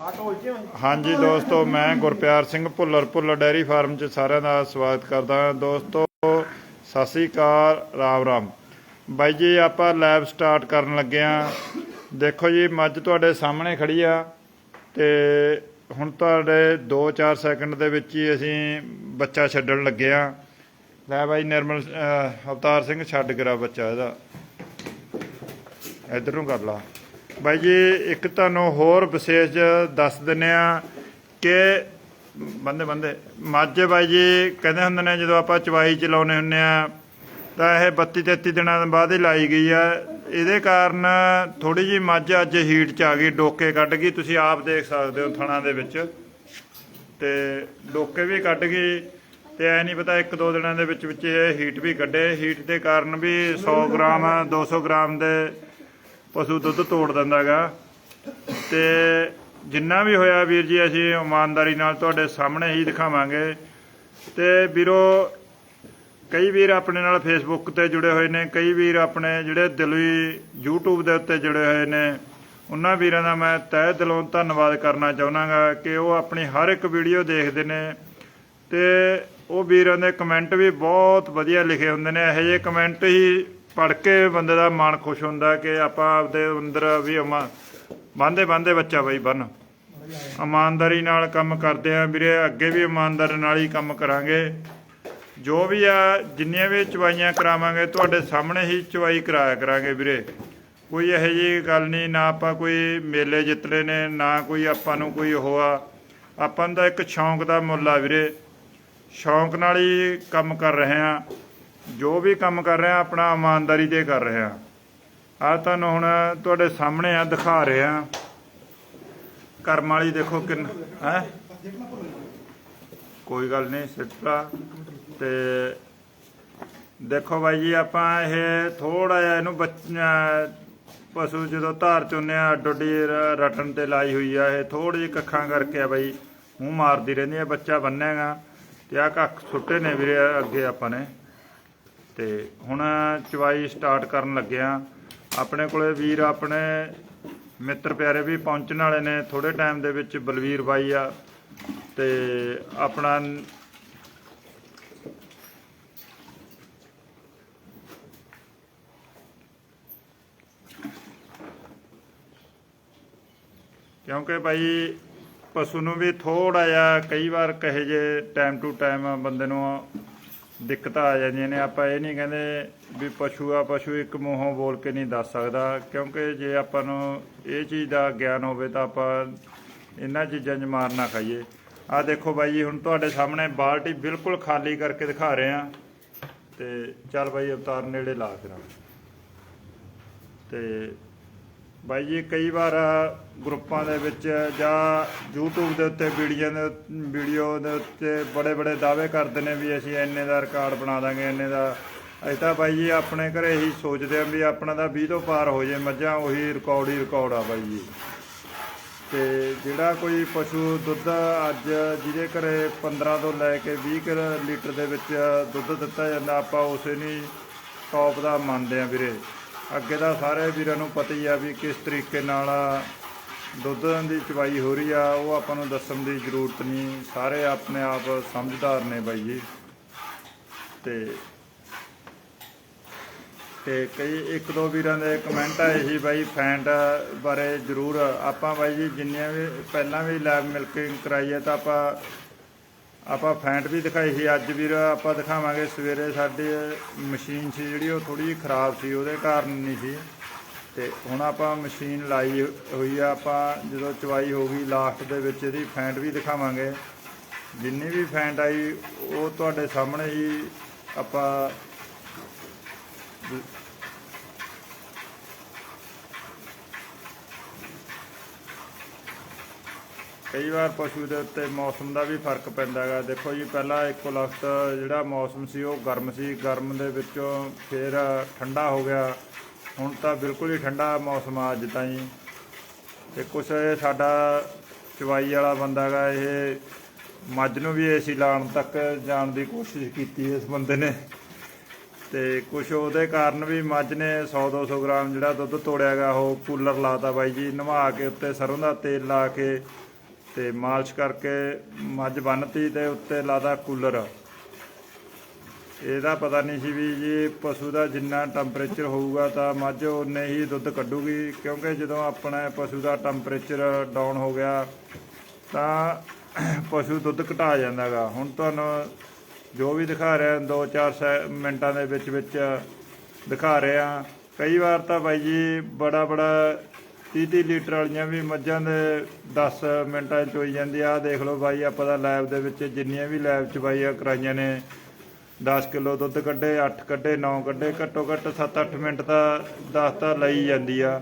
ਹਾਂਜੀ ਦੋਸਤੋ, ਮੈਂ ਗੁਰਪਿਆਰ ਸਿੰਘ ਭੁੱਲਰ ਭੁੱਲਰ ਡੈਰੀ ਫਾਰਮ 'ਚ ਸਾਰਿਆਂ ਦਾ ਸਵਾਗਤ ਕਰਦਾ ਹਾਂ। ਦੋਸਤੋ, ਸਤਿ ਸ੍ਰੀ ਅਕਾਲ, ਰਾਮ ਰਾਮ। ਬਾਈ ਜੀ, ਆਪਾਂ ਲੈਬ ਸਟਾਰਟ ਕਰਨ ਲੱਗੇ ਆ ਦੇਖੋ ਜੀ, ਮੱਝ ਤੁਹਾਡੇ ਸਾਹਮਣੇ ਖੜੀ ਆ ਤੇ ਹੁਣ ਤੁਹਾਡੇ 2-4 ਸੈਕਿੰਡ ਦੇ ਵਿੱਚ ਹੀ ਅਸੀਂ ਬੱਚਾ ਛੱਡਣ ਲੱਗੇ ਆ ਲੈ ਬਾਈ, ਨਿਰਮਲ ਅਵਤਾਰ ਸਿੰਘ ਛੱਡ ਗਿਆ ਬੱਚਾ ਇਹਦਾ। ਇਧਰ ਨੂੰ ਕਰ ਲਾ। ਬਾਈ ਜੀ, ਇੱਕ ਤੁਹਾਨੂੰ ਹੋਰ ਵਿਸ਼ੇਸ਼ ਦੱਸ ਦਿੰਨੇ ਆ ਕਿ ਬੰਦੇ ਬੰਦੇ, ਮੱਝ ਬਾਈ ਜੀ ਕਹਿੰਦੇ ਹੁੰਦੇ ਨੇ, ਜਦੋਂ ਆਪਾਂ ਚਵਾਈ ਚਲਾਉਨੇ ਹੁੰਨੇ ਆ ਤਾਂ ਇਹ 32 33 ਦਿਨਾਂ ਬਾਅਦ ਹੀ ਲਾਈ ਗਈ ਆ ਇਹਦੇ ਕਾਰਨ ਥੋੜੀ ਜੀ ਮੱਝ ਅੱਜ ਹੀਟ ਚ ਆ ਗਈ, ਡੋਕੇ ਕੱਢ ਗਈ। ਤੁਸੀਂ ਆਪ ਦੇਖ ਸਕਦੇ ਹੋ ਥਣਾ ਦੇ ਵਿੱਚ। ਤੇ ਡੋਕੇ ਵੀ ਕੱਢ ਗਈ ਤੇ ਐ ਨਹੀਂ ਪਤਾ ਇੱਕ ਦੋ ਦਿਨਾਂ ਦੇ ਵਿੱਚ ਵਿੱਚ ਇਹ ਹੀਟ ਵੀ ਕੱਢੇ। ਹੀਟ ਦੇ ਕਾਰਨ ਵੀ 100 ਗ੍ਰਾਮ 200 ਗ੍ਰਾਮ ਦੇ ਪਸ਼ੂ ਦੁੱਧ ਤੋੜ ਦਿੰਦਾਗਾ। ਤੇ ਜਿੰਨਾ ਵੀ ਹੋਇਆ ਵੀਰ ਜੀ, ਅਸੀਂ ਇਮਾਨਦਾਰੀ ਨਾਲ ਤੁਹਾਡੇ ਸਾਹਮਣੇ ਹੀ ਦਿਖਾਵਾਂਗੇ। ਤੇ ਵੀਰੋ, ਕਈ ਵੀਰ ਆਪਣੇ ਨਾਲ ਫੇਸਬੁੱਕ ਤੇ ਜੁੜੇ ਹੋਏ ਨੇ, ਕਈ ਵੀਰ ਆਪਣੇ ਜਿਹੜੇ ਦਿਲੀ YouTube ਦੇ ਉੱਤੇ ਜੁੜੇ ਹੋਏ ਨੇ। ਉਹਨਾਂ ਵੀਰਾਂ ਦਾ ਮੈਂ ਤਹਿ ਦਿਲੋਂ ਧੰਨਵਾਦ ਕਰਨਾ ਚਾਹੁੰਦਾਗਾ ਕਿ ਉਹ ਆਪਣੀ ਹਰ ਇੱਕ ਵੀਡੀਓ ਦੇਖਦੇ ਨੇ। ਤੇ ਉਹ ਵੀਰਾਂ ਦੇ ਕਮੈਂਟ ਵੀ ਬਹੁਤ ਵਧੀਆ ਲਿਖੇ ਹੁੰਦੇ ਨੇ। ਇਹੋ ਜਿਹੇ ਕਮੈਂਟ ਹੀ ਪੜ੍ਹ ਕੇ ਬੰਦੇ ਦਾ ਮਨ ਖੁਸ਼ ਹੁੰਦਾ ਕਿ ਆਪਾਂ ਆਪਦੇ ਅੰਦਰ ਵੀ ਬੰਦੇ ਬੰਦੇ ਬੱਚਾ ਬਈ ਬਨ। ਇਮਾਨਦਾਰੀ ਨਾਲ ਕੰਮ ਕਰਦੇ ਆ ਵੀਰੇ, ਅੱਗੇ ਵੀ ਇਮਾਨਦਾਰੀ ਨਾਲ ਹੀ ਕੰਮ ਕਰਾਂਗੇ। ਜੋ ਵੀ ਆ, ਜਿੰਨੀਆਂ ਵੀ ਚਵਾਈਆਂ ਕਰਾਵਾਂਗੇ, ਤੁਹਾਡੇ ਸਾਹਮਣੇ ਹੀ ਚਵਾਈ ਕਰਾਇਆ ਕਰਾਂਗੇ ਵੀਰੇ। ਕੋਈ ਇਹੋ ਜਿਹੀ ਗੱਲ ਨਹੀਂ, ਨਾ ਆਪਾਂ ਕੋਈ ਮੇਲੇ ਜਿੱਤਲੇ ਨੇ, ਨਾ ਕੋਈ ਆਪਾਂ ਨੂੰ ਕੋਈ ਉਹ ਆ। ਆਪਾਂ ਨੂੰ ਤਾਂ ਇੱਕ ਸ਼ੌਂਕ ਦਾ ਮੁੱਲ ਆ ਵੀਰੇ। ਸ਼ੌਂਕ ਨਾਲ ਹੀ ਕੰਮ ਕਰ ਰਹੇ ਆ। ਜੋ ਵੀ ਕੰਮ ਕਰ ਰਿਹਾ, ਆਪਣਾ ਇਮਾਨਦਾਰੀ ਤੇ ਕਰ ਰਿਹਾ। ਆ ਤੁਹਾਨੂੰ ਹੁਣ ਤੁਹਾਡੇ ਸਾਹਮਣੇ ਆ, ਦਿਖਾ ਰਹੇ ਆ। ਕਰਮ ਵਾਲੀ ਦੇਖੋ ਕਿੰਨ ਹੈ? ਕੋਈ ਗੱਲ ਨਹੀਂ ਸਿੱਟਾ ਤੇ ਦੇਖੋ ਬਾਈ ਜੀ, ਆਪਾਂ ਇਹ ਥੋੜਾ ਜਿਹਾ ਇਹਨੂੰ ਬੱਚਾ ਪਸ਼ੂ ਜਦੋਂ ਧਾਰ ਚੁੰਨੇ ਆ, ਡੋਡੀ ਰਟਣ ਤੇ ਲਾਈ ਹੋਈ ਆ, ਇਹ ਥੋੜੀ ਜਿਹੀ ਕੱਖਾਂ ਕਰਕੇ ਆ ਬਾਈ। ਮੂੰਹ ਮਾਰਦੀ ਰਹਿੰਦੀ ਆ, ਬੱਚਾ ਬੰਨੇਗਾ ਤੇ ਆ ਕੱਖ ਸੁੱਟੇ ਨੇ ਵੀਰੇ, ਅੱਗੇ ਆਪਾਂ ਨੇ। ਤੇ ਹੁਣ ਚਵਾਈ ਸਟਾਰਟ ਕਰਨ ਲੱਗਿਆ ਆਪਣੇ ਕੋਲੇ ਵੀਰ, ਆਪਣੇ ਮਿੱਤਰ ਪਿਆਰੇ ਵੀ ਪਹੁੰਚਣ ਵਾਲੇ ਨੇ। ਥੋੜੇ ਟਾਈਮ ਦੇ ਵਿੱਚ ਬਲਵੀਰ ਬਾਈ ਆ ਤੇ ਆਪਣਾ ਕਿਉਂਕਿ ਭਾਈ ਪਸ਼ੂ ਨੂੰ ਵੀ ਥੋੜਾ ਜਿਹਾ ਕਈ ਵਾਰ ਕਹੇ ਜੇ ਟਾਈਮ ਟੂ ਟਾਈਮ ਬੰਦੇ ਨੂੰ ਦਿੱਕਤਾਂ ਆ ਜਾਂਦੀਆਂ ਨੇ। ਆਪਾਂ ਇਹ ਨਹੀਂ ਕਹਿੰਦੇ ਵੀ ਪਸ਼ੂ ਆ, ਪਸ਼ੂ ਇੱਕ ਮੂੰਹੋਂ ਬੋਲ ਕੇ ਨਹੀਂ ਦੱਸ ਸਕਦਾ। ਕਿਉਂਕਿ ਜੇ ਆਪਾਂ ਨੂੰ ਇਹ ਚੀਜ਼ ਦਾ ਗਿਆਨ ਹੋਵੇ ਤਾਂ ਆਪਾਂ ਇਹਨਾਂ ਚੀਜ਼ਾਂ 'ਚ ਮਾਰ ਨਾ ਖਾਈਏ। ਆ ਦੇਖੋ ਬਾਈ ਜੀ, ਹੁਣ ਤੁਹਾਡੇ ਸਾਹਮਣੇ ਬਾਲਟੀ ਬਿਲਕੁਲ ਖਾਲੀ ਕਰਕੇ ਦਿਖਾ ਰਹੇ ਆ ਤੇ ਚੱਲ ਬਾਈ, ਅਵਤਾਰ ਨੇੜੇ ਲਾ ਕਰਾਂ। ਤੇ ਬਾਈ ਜੀ, ਕਈ ਵਾਰ ਗਰੁੱਪਾਂ ਦੇ ਵਿੱਚ ਜਾਂ YouTube ਦੇ ਉੱਤੇ ਵੀਡੀਓ ਦੇ ਵੀਡੀਓ ਦੇ ਉੱਤੇ ਬੜੇ ਬੜੇ ਦਾਅਵੇ ਕਰਦੇ ਨੇ ਵੀ ਅਸੀਂ ਇੰਨੇ ਦਾ ਰਿਕਾਰਡ ਬਣਾ ਦਾਂਗੇ, ਇੰਨੇ ਦਾ। ਅਸੀਂ ਤਾਂ ਬਾਈ ਜੀ ਆਪਣੇ ਘਰੇ ਹੀ ਸੋਚਦੇ ਆਂ ਵੀ ਆਪਣਾ ਤਾਂ 20 ਤੋਂ ਪਾਰ ਹੋ ਜੇ ਮੱਝਾਂ, ਉਹੀ ਰਿਕਾਰਡ ਹੀ ਰਿਕਾਰਡ ਆ ਬਾਈ ਜੀ। ਤੇ ਜਿਹੜਾ ਕੋਈ ਪਸ਼ੂ ਦੁੱਧ ਅੱਜ ਜਿਹਦੇ ਘਰੇ 15 ਤੋਂ ਲੈ ਕੇ 20 ਕਿਲੋ ਲੀਟਰ ਦੇ ਵਿੱਚ ਦੁੱਧ ਦਿੱਤਾ ਜਾਂਦਾ, ਆਪਾਂ ਉਸੇ ਨਹੀਂ ਟੌਪ ਦਾ ਮੰਨਦੇ ਆ ਵੀਰੇ। ਅੱਗੇ ਦਾ ਸਾਰੇ ਵੀਰਾਂ ਨੂੰ ਪਤਾ ਹੀ ਆ ਵੀ ਕਿਸ ਤਰੀਕੇ ਨਾਲ ਦੁੱਧ ਦੀ ਚਵਾਈ ਹੋ ਰਹੀ ਆ, ਉਹ ਆਪਾਂ ਨੂੰ ਦੱਸਣ ਦੀ ਜ਼ਰੂਰਤ ਨਹੀਂ। ਸਾਰੇ ਆਪਣੇ ਆਪ ਸਮਝਦਾਰ ਨੇ ਬਾਈ ਜੀ। ਤੇ ਤੇ ਕਈ ਇੱਕ ਦੋ ਵੀਰਾਂ ਦੇ ਕਮੈਂਟ ਆਏ ਸੀ ਬਾਈ ਫੈਂਟ ਬਾਰੇ ਜ਼ਰੂਰ। ਆਪਾਂ ਬਾਈ ਜੀ ਜਿੰਨੀਆਂ ਵੀ ਪਹਿਲਾਂ ਵੀ ਲੈਬ ਮਿਲਕਿੰਗ ਕਰਾਈ ਹੈ ਤਾਂ ਆਪਾਂ ਆਪਾਂ ਫੈਂਟ ਵੀ ਦਿਖਾਈ ਸੀ, ਅੱਜ ਵੀਰ ਆਪਾਂ ਦਿਖਾਵਾਂਗੇ ਸਵੇਰੇ ਸਾਡੇ ਮਸ਼ੀਨ ਸੀ ਜਿਹੜੀ, ਉਹ ਥੋੜੀ ਜਿਹੀ ਖਰਾਬ ਸੀ, ਉਹਦੇ ਕਾਰਨ ਨਹੀਂ ਸੀ। ਤੇ ਹੁਣ ਆਪਾਂ ਮਸ਼ੀਨ ਲਾਈ ਹੋਈ ਆ, ਆਪਾਂ ਜਦੋਂ ਚਵਾਈ ਹੋ ਗਈ, ਲਾਸਟ ਦੇ ਵਿੱਚ ਇਹਦੀ ਫੈਂਟ ਵੀ ਦਿਖਾਵਾਂਗੇ। ਜਿੰਨੀ ਵੀ ਫੈਂਟ ਆਈ, ਉਹ ਤੁਹਾਡੇ ਸਾਹਮਣੇ ਹੀ ਆਪਾਂ ਕਈ ਵਾਰ ਪਸ਼ੂ ਦੇ ਉੱਤੇ ਮੌਸਮ ਦਾ ਵੀ ਫ਼ਰਕ ਪੈਂਦਾ ਹੈਗਾ। ਦੇਖੋ ਜੀ, ਪਹਿਲਾਂ ਇੱਕੋ ਲਖਤ ਜਿਹੜਾ ਮੌਸਮ ਸੀ, ਉਹ ਗਰਮ ਸੀ। ਗਰਮ ਦੇ ਵਿੱਚੋਂ ਫਿਰ ਠੰਡਾ ਹੋ ਗਿਆ। ਹੁਣ ਤਾਂ ਬਿਲਕੁਲ ਹੀ ਠੰਡਾ ਮੌਸਮ ਆ ਅੱਜ ਤਾਈਂ। ਤੇ ਕੁਛ ਇਹ ਸਾਡਾ ਚਵਾਈ ਵਾਲਾ ਬੰਦਾ ਹੈਗਾ, ਇਹ ਮੱਝ ਨੂੰ ਵੀ ਏਸੀ ਲਾਉਣ ਤੱਕ ਜਾਣ ਦੀ ਕੋਸ਼ਿਸ਼ ਕੀਤੀ ਇਸ ਬੰਦੇ ਨੇ। ਤੇ ਕੁਛ ਉਹਦੇ ਕਾਰਨ ਵੀ ਮੱਝ ਨੇ 100 200 ਗ੍ਰਾਮ ਜਿਹੜਾ ਦੁੱਧ ਤੋੜਿਆਗਾ ਉਹ ਕੂਲਰ ਲਾਤਾ ਬਾਈ ਜੀ, ਨਵਾ ਕੇ ਉੱਤੇ ਸਰੋਂ ਦਾ ਤੇਲ ਲਾ ਕੇ ਤੇ ਮਾਲਿਸ਼ ਕਰਕੇ ਮੱਝ ਬੰਨਤੀ ਤੇ ਉੱਤੇ ਲਾਦਾ ਕੂਲਰ। ਇਹਦਾ ਪਤਾ ਨਹੀਂ ਸੀ ਵੀ ਜੀ ਪਸ਼ੂ ਦਾ ਜਿੰਨਾ ਟੈਂਪਰੇਚਰ ਹੋਊਗਾ ਤਾਂ ਮੱਝ ਉਨੇ ਹੀ ਦੁੱਧ ਕੱਢੂਗੀ, ਕਿਉਂਕਿ ਜਦੋਂ ਆਪਣਾ ਪਸ਼ੂ ਦਾ ਟੈਂਪਰੇਚਰ ਡਾਊਨ ਹੋ ਗਿਆ ਤਾਂ ਪਸ਼ੂ ਦੁੱਧ ਘਟਾ ਜਾਂਦਾਗਾ। ਹੁਣ ਤੁਹਾਨੂੰ ਜੋ ਵੀ ਦਿਖਾ ਰਿਹਾ 2-4 ਮਿੰਟਾਂ ਦੇ ਵਿੱਚ ਵਿੱਚ ਦਿਖਾ ਰਿਹਾ। ਕਈ ਵਾਰ ਤਾਂ ਬਾਈ ਜੀ ਬੜਾ ਬੜਾ 30-30 ਲੀਟਰ ਵਾਲੀਆਂ ਵੀ ਮੱਝਾਂ ਦੇ 10 ਮਿੰਟਾਂ 'ਚ ਚੋਈ ਜਾਂਦੀ ਆ। ਆਹ ਦੇਖ ਲਓ ਬਾਈ, ਆਪਾਂ ਤਾਂ ਲੈਬ ਦੇ ਵਿੱਚ ਜਿੰਨੀਆਂ ਵੀ ਲੈਬ 'ਚ ਬਾਈ ਆ, ਕਰਾਈਆਂ ਨੇ। 10 ਕਿਲੋ ਦੁੱਧ ਕੱਢੇ 8 ਕੱਢੇ 9 ਕੱਢੇ, ਘੱਟੋ ਘੱਟ 7-8 ਮਿੰਟ ਤਾਂ 10 ਤਾਂ ਲਈ ਜਾਂਦੀ ਆ।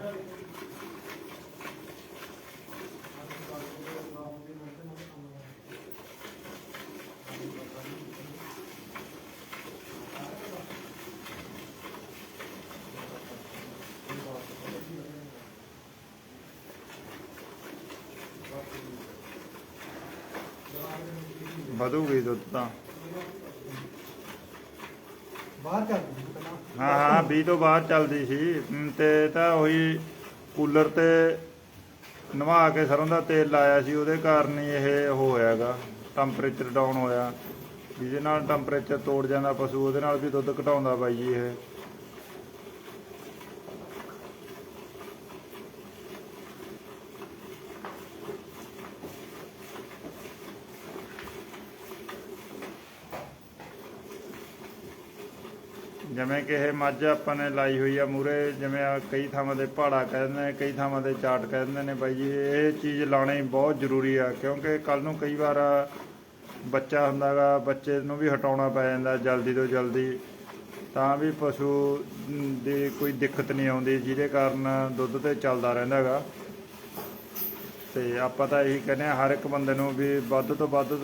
ਵਧੂਗੀ ਦੁੱਧ ਤਾਂ। ਬਾਹਰ ਚੱਲ ਗਈ ਪਹਿਲਾਂ। ਹਾਂ ਹਾਂ 20 ਤੋਂ ਬਾਅਦ ਚੱਲਦੀ ਸੀ। ਹਮ, ਤੇ ਤਾਂ ਉਹੀ ਕੂਲਰ ਤੇ ਨਵਾ ਕੇ ਸਰੋਂ ਦਾ ਤੇਲ ਲਾਇਆ ਸੀ। ਉਹਦੇ ਕਾਰਨ ਹੀ ਇਹ ਉਹ ਹੋਇਆਗਾ ਟੈਂਪਰੇਚਰ ਡਾਊਨ ਹੋਇਆ। ਜਿਹਦੇ ਨਾਲ ਟੈਂਪਰੇਚਰ ਤੋੜ ਜਾਂਦਾ ਪਸ਼ੂ ਉਹਦੇ ਨਾਲ ਵੀ ਦੁੱਧ ਘਟਾਉਂਦਾ ਬਾਈ ਜੀ ਇਹ। ਜਿਵੇਂ ਕਿ ਇਹ ਮੱਝ ਆਪਾਂ ਨੇ ਲਾਈ ਹੋਈ ਆ ਮੂਰੇ, ਜਿਵੇਂ ਆ ਕਈ ਥਾਵਾਂ ਦੇ ਪਹਾੜਾ ਕਹਿੰਦੇ ਨੇ, ਕਈ ਥਾਵਾਂ ਦੇ ਚਾਟ ਕਹਿੰਦੇ ਨੇ ਬਾਈ ਜੀ। ਇਹ ਚੀਜ਼ ਲਾਉਣੀ ਬਹੁਤ ਜ਼ਰੂਰੀ ਆ, ਕਿਉਂਕਿ ਕੱਲ ਨੂੰ ਕਈ ਵਾਰ ਬੱਚਾ ਹੁੰਦਾਗਾ ਬੱਚੇ ਨੂੰ ਵੀ ਹਟਾਉਣਾ ਪੈ ਜਾਂਦਾ ਜਲਦੀ ਤੋਂ ਜਲਦੀ। ਤਾਂ ਵੀ ਪਸ਼ੂ ਦੀ ਕੋਈ ਦਿੱਕਤ ਨਹੀਂ ਆਉਂਦੀ, ਜਿਹਦੇ ਕਾਰਨ ਦੁੱਧ ਤੇ ਚੱਲਦਾ ਰਹਿੰਦਾਗਾ ਤੇ ਆਪਾਂ ਤਾਂ ਇਹੀ ਕਹਿੰਦੇ ਆ, ਹਰ ਇੱਕ ਬੰਦੇ ਨੂੰ ਵੀ ਵੱਧ ਤੋਂ ਵੱਧ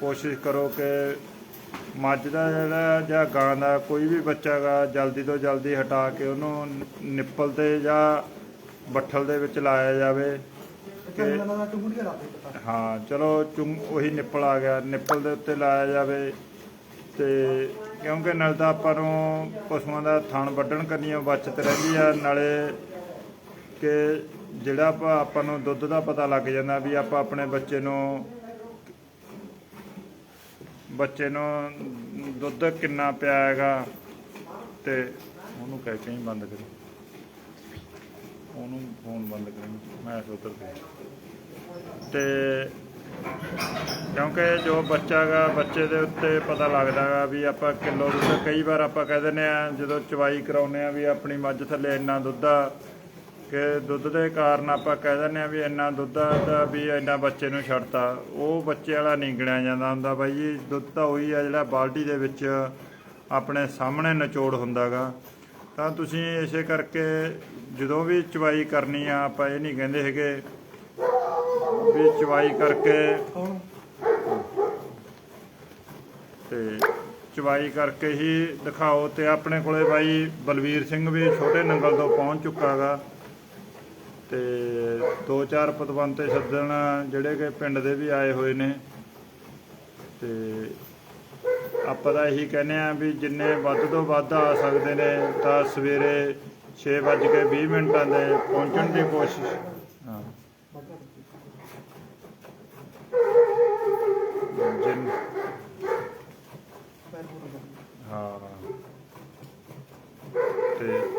ਕੋਸ਼ਿਸ਼ ਕਰੋ ਕਿ ਮੱਝ ਦਾ ਜਿਹੜਾ ਜਾਂ ਗਾਂ ਦਾ ਕੋਈ ਵੀ ਬੱਚਾ ਗਾ ਜਲਦੀ ਤੋਂ ਜਲਦੀ ਹਟਾ ਕੇ ਉਹਨੂੰ ਨਿੱਪਲ ਤੇ ਜਾਂ ਬੱਠਲ ਦੇ ਵਿੱਚ ਲਾਇਆ ਜਾਵੇ ਕਿ ਹਾਂ ਚਲੋ ਚੁੰਗ ਉਹੀ ਨਿੱਪਲ ਆ ਗਿਆ। ਨਿੱਪਲ ਦੇ ਉੱਤੇ ਲਾਇਆ ਜਾਵੇ ਤੇ ਕਿਉਂਕਿ ਨਾਲ ਤਾਂ ਆਪਾਂ ਨੂੰ ਪਸ਼ੂਆਂ ਦਾ ਥਣ ਵੱਢਣ ਕਰਨੀਓ ਬਚਤ ਰਹਿੰਦੀ ਆ ਨਾਲੇ ਕਿ ਜਿਹੜਾ ਆਪਾਂ ਨੂੰ ਦੁੱਧ ਦਾ ਪਤਾ ਲੱਗ ਜਾਂਦਾ ਵੀ ਆਪਾਂ ਆਪਣੇ ਬੱਚੇ ਨੂੰ ਬੱਚੇ ਨੂੰ ਦੁੱਧ ਕਿੰਨਾ ਪਿਆ ਹੈਗਾ ਤੇ ਉਹਨੂੰ ਕਹਿ ਕੇ ਹੀ ਬੰਦ ਕਰੋ। ਉਹਨੂੰ ਫੋਨ ਬੰਦ ਕਰੀ, ਮੈਂ ਸੋਤਰ ਤੇ ਕਿਉਂਕਿ ਜੋ ਬੱਚਾ ਗਾ, ਬੱਚੇ ਦੇ ਉੱਤੇ ਪਤਾ ਲੱਗਦਾ ਗਾ ਵੀ ਆਪਾਂ ਕਿਲੋ ਦੁੱਧ ਕਈ ਵਾਰ ਆਪਾਂ ਕਹਿ ਦਿੰਦੇ ਆ ਜਦੋਂ ਚਵਾਈ ਕਰਾਉਨੇ ਆ ਵੀ ਆਪਣੀ ਮੱਝ ਥੱਲੇ ਇੰਨਾ ਦੁੱਧ ਆ ਕਿ ਦੁੱਧ ਦੇ ਕਾਰਨ ਆਪਾਂ ਕਹਿ ਦਿੰਦੇ ਆ ਵੀ ਇੰਨਾ ਦੁੱਧ ਦਾ ਵੀ ਇੰਨਾ ਬੱਚੇ ਨੂੰ ਛੱਡਤਾ। ਉਹ ਬੱਚੇ ਵਾਲਾ ਨਹੀਂ ਗਿਣਿਆ ਜਾਂਦਾ ਹੁੰਦਾ ਬਾਈ ਜੀ। ਦੁੱਧ ਤਾਂ ਉਹੀ ਆ ਜਿਹੜਾ ਬਾਲਟੀ ਦੇ ਵਿੱਚ ਆਪਣੇ ਸਾਹਮਣੇ ਨਿਚੋੜ ਹੁੰਦਾਗਾ। ਤਾਂ ਤੁਸੀਂ ਇਸੇ ਕਰਕੇ ਜਦੋਂ ਵੀ ਚਵਾਈ ਕਰਨੀ ਆ, ਆਪਾਂ ਇਹ ਨਹੀਂ ਕਹਿੰਦੇ ਹੈਗੇ ਵੀ ਚਵਾਈ ਕਰਕੇ ਹੁਣ ਤੇ ਚਵਾਈ ਕਰਕੇ ਹੀ ਦਿਖਾਓ ਤੇ ਆਪਣੇ ਕੋਲੇ ਬਾਈ ਬਲਵੀਰ ਸਿੰਘ ਵੀ ਛੋਟੇ ਨੰਗਲ ਤੋਂ ਪਹੁੰਚ ਚੁੱਕਾਗਾ। ਤੇ ਦੋ ਚਾਰ ਪਤਵੰਤੇ ਸੱਜਣ ਜਿਹੜੇ ਕਿ ਪਿੰਡ ਦੇ ਵੀ ਆਏ ਹੋਏ ਨੇ। ਤੇ ਆਪਾਂ ਤਾਂ ਇਹੀ ਕਹਿੰਦੇ ਆ ਵੀ ਜਿੰਨੇ ਵੱਧ ਤੋਂ ਵੱਧ ਆ ਸਕਦੇ ਨੇ ਤਾਂ ਸਵੇਰੇ 6:20 ਮਿੰਟਾਂ ਦੇ ਪਹੁੰਚਣ ਦੀ ਕੋਸ਼ਿਸ਼। ਹਾਂ। ਜਿੰਨ ਹਾਂ। ਤੇ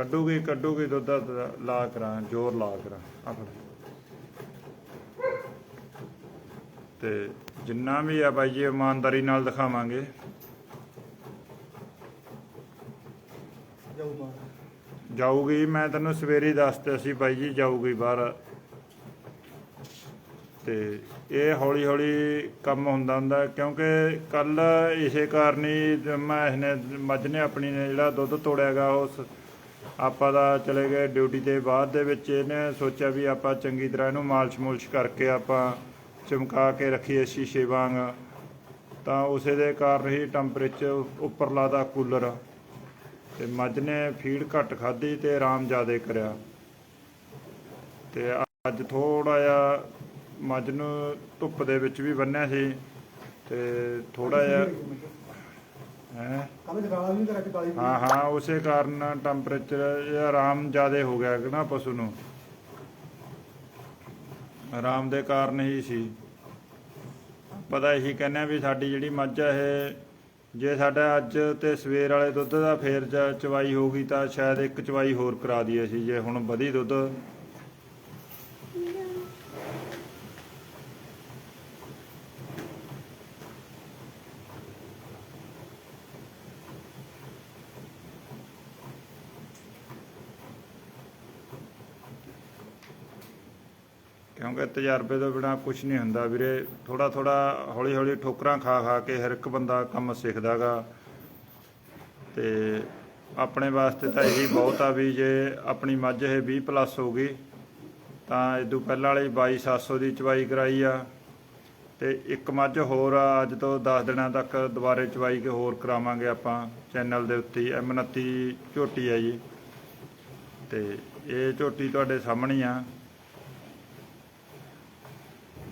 ਕੱਢੂਗੀ ਕੱਢੂਗੀ ਦੁੱਧ ਦਾ ਲਾ ਕਰਾਂ ਜ਼ੋਰ ਲਾ ਕਰਾਂ ਆ ਫੜ ਤੇ ਜਿੰਨਾ ਵੀ ਆ ਬਾਈ ਜੀ ਇਮਾਨਦਾਰੀ ਨਾਲ ਦਿਖਾਵਾਂਗੇ। ਜਾਊਗੀ। ਮੈਂ ਤੈਨੂੰ ਸਵੇਰੇ ਦੱਸਤੇ ਸੀ ਬਾਈ ਜੀ ਜਾਊਗੀ ਬਾਹਰ। ਤੇ ਇਹ ਹੌਲੀ ਹੌਲੀ ਕੰਮ ਹੁੰਦਾ ਹੁੰਦਾ ਕਿਉਂਕਿ ਕੱਲ ਇਸੇ ਕਾਰਨ ਹੀ ਮੈਂ ਇਸਨੇ ਮੱਝ ਨੇ ਆਪਣੀ ਨੇ ਜਿਹੜਾ ਦੁੱਧ ਤੋੜਿਆਗਾ ਉਸ ਆਪਾਂ ਦਾ ਚਲੇ ਗਏ ਡਿਊਟੀ ਤੇ ਬਾਅਦ ਦੇ ਵਿੱਚ ਇਹਨੇ ਸੋਚਿਆ ਵੀ ਆਪਾਂ ਚੰਗੀ ਤਰ੍ਹਾਂ ਇਹਨੂੰ ਮਾਲਸ਼ ਮੁਲਸ਼ ਕਰਕੇ ਆਪਾਂ ਚਮਕਾ ਕੇ ਰੱਖੀਏ ਸ਼ੀਸ਼ੇ ਵਾਂਗ। ਤਾਂ ਉਸੇ ਦੇ ਕਾਰਨ ਹੀ ਟੈਂਪਰੇਚਰ ਉੱਪਰ ਲਾਦਾ ਕੂਲਰ ਤੇ ਮੱਝ ਨੇ ਫੀਡ ਘੱਟ ਖਾਧੀ ਤੇ ਆਰਾਮ ਜ਼ਿਆਦਾ ਕਰਿਆ। ਤੇ ਅੱਜ ਥੋੜਾ ਜਿਹਾ ਮੱਝ ਨੂੰ ਧੁੱਪ ਦੇ ਵਿੱਚ ਵੀ ਬੰਨਿਆ ਸੀ ਤੇ ਥੋੜਾ ਜਿਹਾ ਹੈ? ਕੱਲ ਜਗਾਲਾ ਵੀ ਨਹੀਂ ਕਰਿਆ ਕਾਲੀ ਹਾਂ ਹਾਂ ਉਸੇ ਕਾਰਨ ਟੈਂਪਰੇਚਰ ਆਰਾਮ ਜ਼ਿਆਦੇ ਹੋ ਗਿਆ ਕਿ ਨਾ ਪਸ਼ੂ ਨੂੰ। ਆਰਾਮ ਦੇ ਕਾਰਨ ਹੀ ਸੀ। ਪਤਾ ਇਹੀ ਕਹਿੰਦੇ ਆ ਵੀ ਸਾਡੀ ਜਿਹੜੀ ਮੱਝ ਆ ਇਹ ਜੇ ਸਾਡਾ ਅੱਜ ਤੇ ਸਵੇਰ ਵਾਲੇ ਦੁੱਧ ਦਾ ਫੇਰ ਚਵਾਈ ਹੋ ਗਈ ਤਾਂ ਸ਼ਾਇਦ ਇੱਕ ਚਵਾਈ ਹੋਰ ਕਰਾ ਦਈਏ ਸੀ ਜੇ ਹੁਣ ਵਧੀ ਦੁੱਧ ਕਿਉਂਕਿ ਤਜਰਬੇ ਤੋਂ ਬਿਨਾ ਕੁਝ ਨਹੀਂ ਹੁੰਦਾ ਵੀਰੇ। ਥੋੜਾ ਥੋੜਾ ਹੌਲੀ ਹੌਲੀ ਠੋਕਰਾਂ ਖਾ ਖਾ ਕੇ ਹਰ ਇੱਕ ਬੰਦਾ ਕੰਮ ਸਿੱਖਦਾਗਾ। ਤੇ ਆਪਣੇ ਵਾਸਤੇ ਤਾਂ ਇਹੀ ਬਹੁਤ ਆ ਵੀ ਜੇ ਆਪਣੀ ਮੱਝ ਇਹ 20 ਪਲੱਸ ਹੋ ਗਈ, ਤਾਂ ਇਦੋਂ ਪਹਿਲਾਂ ਵਾਲੀ 22700 ਦੀ ਚਵਾਈ ਕਰਾਈ ਆ। ਤੇ ਇੱਕ ਮੱਝ ਹੋਰ ਆ, ਅੱਜ ਤੋਂ 10 ਦਿਨਾਂ ਤੱਕ ਦੁਬਾਰੇ ਚਵਾਈ ਕੇ ਹੋਰ ਕਰਾਵਾਂਗੇ ਆਪਾਂ ਚੈਨਲ ਦੇ ਉੱਤੇ ਹੀ। M29 ਝੋਟੀ ਆ ਜੀ। ਤੇ ਇਹ ਝੋਟੀ ਤੁਹਾਡੇ ਸਾਹਮਣੇ ਆ।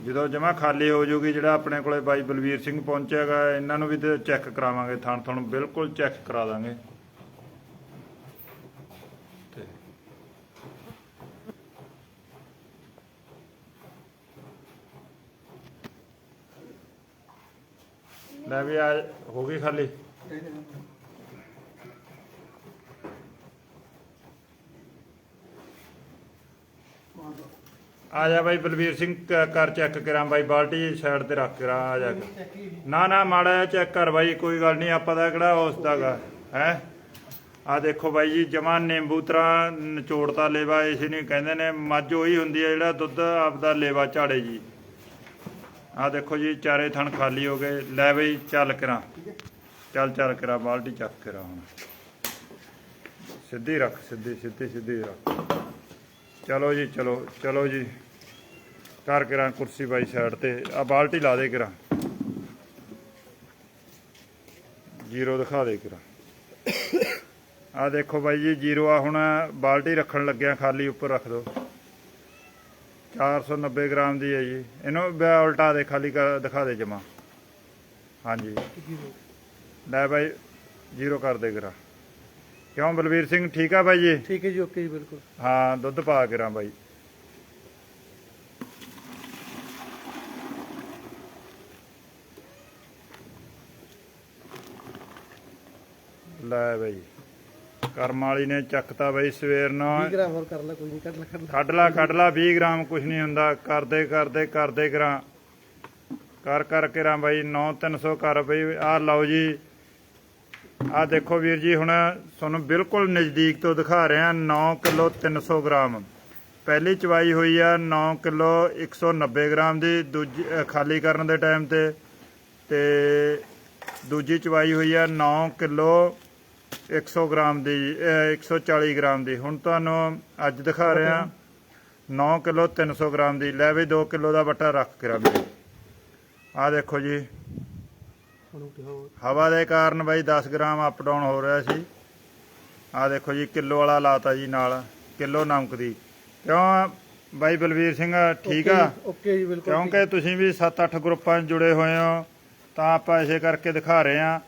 ਜਦੋਂ ਜਮਾ ਖਾਲੀ ਹੋ ਜੂਗੀ, ਜਿਹੜਾ ਆਪਣੇ ਕੋਲੇ ਬਾਈ ਬਲਵੀਰ ਸਿੰਘ ਪਹੁੰਚਿਆਗਾ ਇਹਨਾਂ ਨੂੰ ਵੀ ਤੇ ਚੈੱਕ ਕਰਾਵਾਂਗੇ, ਥਣ ਥਣ ਬਿਲਕੁਲ ਚੈੱਕ ਕਰਾ ਦਾਂਗੇ। ਤੇ ਲੈ ਵੀ ਆ, ਹੋ ਗਈ ਖਾਲੀ? ਆ ਜਾ ਬਾਈ ਬਲਵੀਰ ਸਿੰਘ ਕਰ ਚੈੱਕ ਕਰਾਂ ਬਾਈ, ਬਾਲਟੀ ਸਾਈਡ ਤੇ ਰੱਖ ਕਰਾਂ, ਆ ਜਾ ਨਾ ਨਾ, ਮਾੜਾ ਚੈੱਕ ਕਰ ਬਾਈ, ਕੋਈ ਗੱਲ ਨਹੀਂ, ਆਪਾਂ ਦਾ ਕਿਹੜਾ ਉਸ ਦਾਗਾ ਹੈ? ਆ ਦੇਖੋ ਬਾਈ ਜੀ, ਜਮਾਂ ਨਿੰਬੂ ਤਰ੍ਹਾਂ ਨਿਚੋੜਤਾ ਲੇਵਾ ਇਸ ਨੂੰ ਕਹਿੰਦੇ ਨੇ, ਮੱਝ ਉਹੀ ਹੁੰਦੀ ਹੈ ਜਿਹੜਾ ਦੁੱਧ ਆਪਦਾ ਲੇਵਾ ਝਾੜੇ ਜੀ। ਆ ਦੇਖੋ ਜੀ, ਚਾਰੇ ਥਣ ਖਾਲੀ ਹੋ ਗਏ, ਲੈ ਬਈ, ਚੱਲ ਕਰਾਂ। ਚੱਲ ਚੱਲ ਕਰਾਂ, ਬਾਲਟੀ ਚੱਕ ਕਰਾਂ ਹੁਣ। ਸਿੱਧੀ ਰੱਖ, ਸਿੱਧੀ ਸਿੱਧੀ ਸਿੱਧੀ ਰੱਖ। ਚਲੋ ਜੀ ਚਲੋ ਚਲੋ ਜੀ। ਕਰ ਕਰਾਂ ਕੁਰਸੀ ਬਾਈ ਸਾਈਡ ਤੇ। ਆ ਬਾਲਟੀ ਲਾ ਦੇ ਕਰਾਂ ਜ਼ੀਰੋ ਦਿਖਾ ਦੇ ਕਰਾਂ ਆ ਦੇਖੋ ਬਾਈ ਜੀ ਜ਼ੀਰੋ ਆ ਹੁਣ ਬਾਲਟੀ ਰੱਖਣ ਲੱਗਿਆ ਖਾਲੀ ਉੱਪਰ ਰੱਖ ਦੋ। 490 ਗ੍ਰਾਮ ਦੀ ਹੈ ਜੀ। ਇਹਨੂੰ ਬ- ਉਲਟਾ ਦੇ ਖਾਲੀ ਦਿਖਾ ਦੇ ਜਮਾ। ਹਾਂਜੀ। ਲੈ ਬਾਈ ਜ਼ੀਰੋ ਕਰ ਦੇ ਕਰਾਂ ਕਿਉਂ ਬਲਵੀਰ ਸਿੰਘ ਠੀਕ ਆ ਬਾਈ ਜੀ? ਠੀਕ ਹੈ ਜੀ ਓਕੇ ਜੀ ਬਿਲਕੁਲ। ਹਾਂ ਦੁੱਧ ਪਾ ਕਰਾਂ ਬਾਈ। ਲੈ ਬਾਈ ਕਰਮ ਵਾਲੀ ਨੇ ਚੱਕਤਾ ਬਾਈ ਸਵੇਰ ਨੂੰ। 20 ਗ੍ਰਾਮ ਹੋਰ ਕਰ ਲੈ ਕੋਈ ਨਹੀਂ ਕੱਢ ਲੈ ਕੱਢ ਲੈ। ਕੱਢ ਲਾ ਕੱਢ ਲਾ 20 ਗ੍ਰਾਮ ਕੁਝ ਨਹੀਂ ਹੁੰਦਾ ਕਰਦੇ ਕਰਦੇ ਕਰਦੇ ਕਰਾਂ। ਕਰ ਕਰ ਕੇ ਰਾਂ ਬਾਈ 9 300 ਕਰ ਬਈ ਆ ਲਓ ਜੀ। ਆ ਦੇਖੋ ਵੀਰ ਜੀ ਹੁਣ ਤੁਹਾਨੂੰ ਬਿਲਕੁਲ ਨਜ਼ਦੀਕ ਤੋਂ ਦਿਖਾ ਰਿਹਾ 9 ਕਿਲੋ 300 ਗ੍ਰਾਮ। ਪਹਿਲੀ ਚਵਾਈ ਹੋਈ ਆ 9 ਕਿਲੋ 190 ਗ੍ਰਾਮ ਦੀ ਦੂਜੀ ਖਾਲੀ ਕਰਨ ਦੇ ਟਾਈਮ ਤੇ। ਤੇ ਦੂਜੀ ਚਵਾਈ ਹੋਈ ਆ 9 ਕਿਲੋ 100 ਗ੍ਰਾਮ ਦੀ ਅ, 140 ਗ੍ਰਾਮ ਦੀ। ਹੁਣ ਤੁਹਾਨੂੰ ਅੱਜ ਦਿਖਾ ਰਿਹਾ 9 ਕਿਲੋ 300 ਗ੍ਰਾਮ ਦੀ। ਲੈ ਵੀ 2 ਕਿਲੋ ਦਾ ਵੱਟਾ ਰੱਖ ਕੇ ਰਾ ਵੀਰੇ ਆ ਦੇਖੋ ਜੀ ਹਵਾ ਦੇ ਕਾਰਨ ਬਾਈ 10 ਗ੍ਰਾਮ ਅਪ ਡਾਊਨ ਹੋ ਰਿਹਾ ਸੀ। ਆ ਦੇਖੋ ਜੀ ਕਿਲੋ ਵਾਲਾ ਲਾਤਾ ਜੀ ਨਾਲ ਕਿਲੋ ਨਮਕ ਦੀ। ਕਿਉਂ ਬਾਈ ਬਲਵੀਰ ਸਿੰਘ ਠੀਕ ਆ? ਓਕੇ ਜੀ ਬਿਲਕੁਲ ਕਿਉਂਕਿ ਤੁਸੀਂ ਵੀ 7-8 ਗਰੁੱਪਾਂ 'ਚ ਜੁੜੇ ਹੋਏ ਹੋ ਤਾਂ ਆਪਾਂ ਇਸੇ ਕਰਕੇ ਦਿਖਾ ਰਹੇ ਹਾਂ।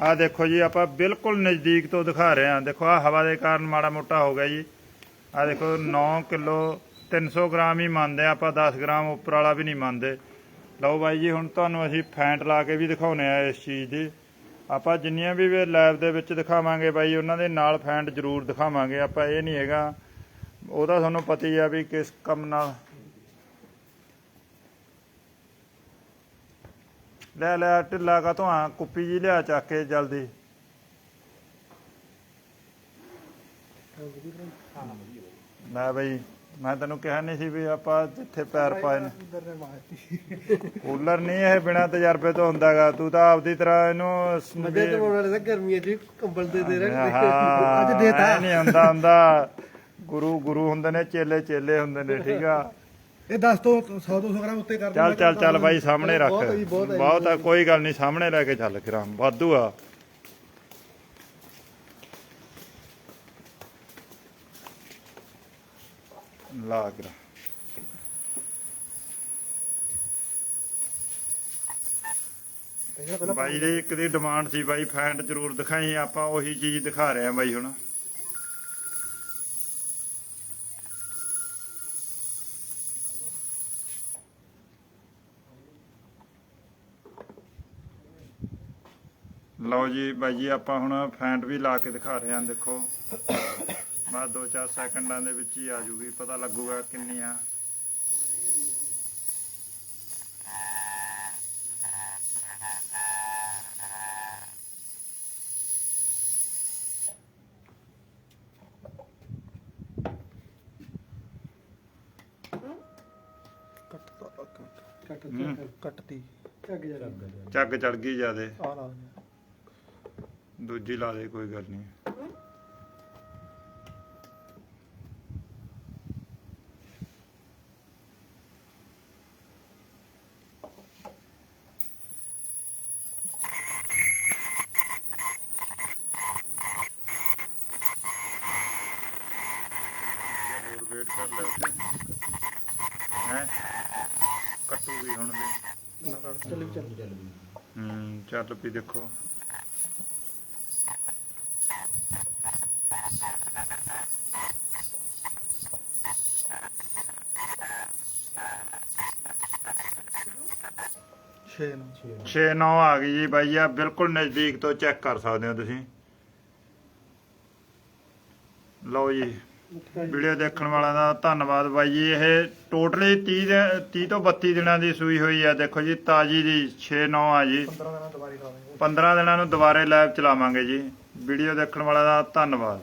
ਆ ਦੇਖੋ ਜੀ ਆਪਾਂ ਬਿਲਕੁਲ ਨਜ਼ਦੀਕ ਤੋਂ ਦਿਖਾ ਰਹੇ ਹਾਂ। ਦੇਖੋ ਆ ਹਵਾ ਦੇ ਕਾਰਨ ਮਾੜਾ ਮੋਟਾ ਹੋ ਗਿਆ ਜੀ। ਆ ਦੇਖੋ 9 ਕਿਲੋ 300 ਗ੍ਰਾਮ ਹੀ ਮੰਨਦੇ ਆ ਆਪਾਂ 10 ਗ੍ਰਾਮ ਉੱਪਰ ਵਾਲਾ ਵੀ ਨਹੀਂ ਮੰਨਦੇ। ਲਓ ਬਾਈ ਜੀ, ਹੁਣ ਤੁਹਾਨੂੰ ਅਸੀਂ ਫੈਂਟ ਲਾ ਕੇ ਵੀ ਦਿਖਾਉਨੇ ਆ ਇਸ ਚੀਜ਼ ਦੀ। ਆਪਾਂ ਜਿੰਨੀਆਂ ਵੀ ਲੈਬ ਦੇ ਵਿੱਚ ਦਿਖਾਵਾਂਗੇ ਬਾਈ, ਉਹਨਾਂ ਦੇ ਨਾਲ ਫੈਂਟ ਜ਼ਰੂਰ ਦਿਖਾਵਾਂਗੇ। ਆਪਾਂ ਇਹ ਨਹੀਂ ਹੈਗਾ। ਉਹਦਾ ਤੁਹਾਨੂੰ ਪਤਾ ਹੀ ਆ ਵੀ ਕਿਸ ਕੰਮ ਨਾਲ। ਲੈ ਲੈ ਢਿੱਲਾ ਕਾ ਤੋਂ ਆ? ਕੁੱਪੀ ਜੀ ਲਿਆ ਚੱਕ ਕੇ ਜਲਦੀ। ਲੈ ਬਈ। ਮੈਂ ਤੈਨੂੰ ਕਿਹਾ ਨਹੀਂ ਸੀ ਵੀ ਆਪਾਂ ਜਿੱਥੇ ਪੈਰ ਪਾਏ ਨੇ। ਅੰਦਰ ਨੇ ਮਾਰਤੀ ਕੂਲਰ ਨਹੀਂ ਇਹ ਬਿਨਾ ਤਜਰਬੇ ਤੋਂ ਹੁੰਦਾਗਾ। ਤੂੰ ਤਾਂ ਆਪਦੀ ਤਰ੍ਹਾਂ ਇਹਨੂੰ ਮਜ਼ੇ ਤੇ ਗਰਮੀਆਂ ਕੰਬਲ ਦੇ ਦੇ ਹਾਂ ਅੱਜ ਦੇਤਾ। ਐਂ ਨਹੀਂ ਹੁੰਦਾ ਹੁੰਦਾ। ਗੁਰੂ ਗੁਰੂ ਹੁੰਦੇ ਨੇ ਚੇਲੇ ਚੇਲੇ ਹੁੰਦੇ ਨੇ ਠੀਕ ਆ। ਇਹ 10 ਤੋਂ 100 200 ਗ੍ਰਾਮ ਉੱਤੇ ਕਰ ਚੱਲ ਚੱਲ ਚੱਲ ਬਾਈ ਸਾਹਮਣੇ ਰੱਖ। ਬਹੁਤ ਆ ਕੋਈ ਗੱਲ ਨਹੀਂ ਸਾਹਮਣੇ ਲੈ ਕੇ ਚੱਲ ਕਿਰਾਂ ਵਾਧੂ ਆ। lagra. ਬਾਈ ਦੇ ਇੱਕ ਦੀ ਡਿਮਾਂਡ ਸੀ ਬਾਈ ਫੈਂਟ ਜ਼ਰੂਰ ਦਿਖਾਈ, ਆਪਾਂ ਉਹੀ ਚੀਜ਼ ਦਿਖਾ ਰਹੇ ਆ ਬਾਈ ਹੁਣ ਲਓ ਜੀ ਬਾਈ ਜੀ, ਆਪਾਂ ਹੁਣ ਫੈਂਟ ਵੀ ਲਾ ਕੇ ਦਿਖਾ ਰਹੇ ਹਾਂ, ਦੇਖੋ ਬਸ 2-4 ਸੈਕਿੰਡਾਂ ਦੇ ਵਿੱਚ ਹੀ ਆ ਜੂਗੀ ਪਤਾ ਲੱਗੂਗਾ ਕਿੰਨੀ ਆ। ਕੱਟਤੀ। ਝੱਗ ਚੜ ਗਈ ਜਿਆਦੇ। ਆ ਲਾ ਦੂਜੀ ਲਾ ਦੇ ਕੋਈ ਗੱਲ ਨਹੀਂ ਹੋਰ ਵੇਟ ਕਰ ਲੈ ਉੱਥੇ ਹੈ ਕੱਟੂਗੀ ਹੁਣ ਵੀ ਨਾ ਕੱਟ ਚੱਲ ਵੀ ਚੱਲ ਚੱਲ ਵੀ ਦੇਖੋ। ਛੇ ਨੂੰ। 6 9 ਆ ਗਈ ਜੀ ਬਾਈ ਆ ਬਿਲਕੁਲ ਨਜ਼ਦੀਕ ਤੋਂ ਚੈੱਕ ਕਰ ਸਕਦੇ ਹੋ ਤੁਸੀਂ। ਲਓ ਜੀ ਵੀਡੀਓ ਦੇਖਣ ਵਾਲਿਆਂ ਦਾ ਧੰਨਵਾਦ ਬਾਈ ਜੀ। ਇਹ ਟੋਟਲੀ 30 ਦੇ- 30 ਤੋਂ 32 ਦਿਨਾਂ ਦੀ ਸੂਈ ਹੋਈ ਆ ਦੇਖੋ ਜੀ ਤਾਜੀ ਦੀ 6 9 ਆ ਜੀ। 15 ਦਿਨਾਂ ਦੁਬਾਰੀ ਲਾ ਦਾਂਗੇ 15 ਦਿਨਾਂ ਨੂੰ ਦੁਬਾਰੇ ਲਾਈਵ ਚਲਾਵਾਂਗੇ ਜੀ। ਵੀਡੀਓ ਦੇਖਣ ਵਾਲਿਆਂ ਦਾ ਧੰਨਵਾਦ।